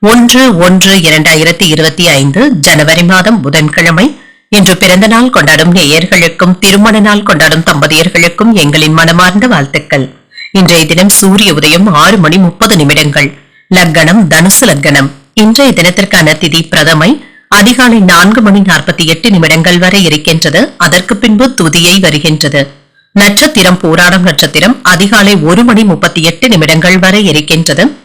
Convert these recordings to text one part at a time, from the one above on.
ஒன்று ஒன்று இரண்டாயிரத்தி இருபத்தி ஐந்து ஜனவரி மாதம் புதன்கிழமை. இன்று பிறந்த நாள் கொண்டாடும் நேயர்களுக்கும் திருமண நாள் கொண்டாடும் தம்பதியர்களுக்கும் எங்களின் மனமார்ந்த வாழ்த்துக்கள். இன்றைய தினம் சூரிய உதயம் ஆறு மணி முப்பது நிமிடங்கள். லக்கணம் தனுசு லக்கணம். இன்றைய தினத்திற்கான திதி பிரதமை. அதிகாலை நான்கு மணி நாற்பத்தி எட்டு நிமிடங்கள் வரை இருக்கின்றது. அதற்கு பின்பு துதியை வருகின்றது. நட்சத்திரம் போராடும் நட்சத்திரம் அதிகாலை ஒரு மணி முப்பத்தி எட்டு நிமிடங்கள் வரை இருக்கின்றது.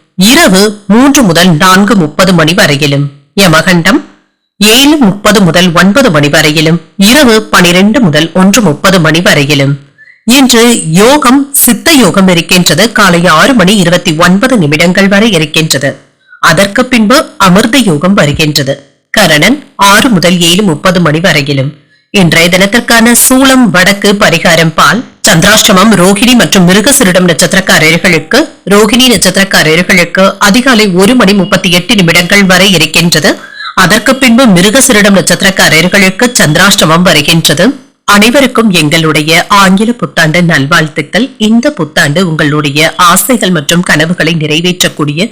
இரவு மூன்று முதல் நான்கு முப்பது மணி வரையிலும். யமகண்டம் ஏழு முப்பது முதல் ஒன்பது மணி வரையிலும். இரவு பனிரெண்டு முதல் ஒன்று முப்பது மணி வரையிலும். இன்று யோகம் சித்த யோகம் இருக்கின்றது. காலை ஆறு மணி இருபத்தி ஒன்பது நிமிடங்கள் வரை இருக்கின்றது. அதற்கு பின்பு அமிர்த யோகம் வருகின்றது. கரணன் ஆறு முதல் ஏழு முப்பது மணி வரையிலும். இன்றைய தினத்திற்கான சூளம் வடக்கு பரிகாரம் பால் சந்திராஷ்டமம் ரோஹிணி மற்றும் மிருகசிரிடம் நட்சத்திரக்காரர்களுக்கு ரோஹிணி நட்சத்திரக்காரர்களுக்கு அதிகாலை ஒரு மணி முப்பத்தி எட்டு நிமிடங்கள் வரை இருக்கின்றது. அதற்கு பின்பு மிருகசிரிடம் நட்சத்திரக்காரர்களுக்கு சந்திராஷ்டமம் வருகின்றது. அனைவருக்கும் எங்களுடைய ஆங்கில புத்தாண்டு நல்வாழ்த்துக்கள். இந்த புத்தாண்டு உங்களுடைய ஆசைகள் மற்றும் கனவுகளை நிறைவேற்றக்கூடிய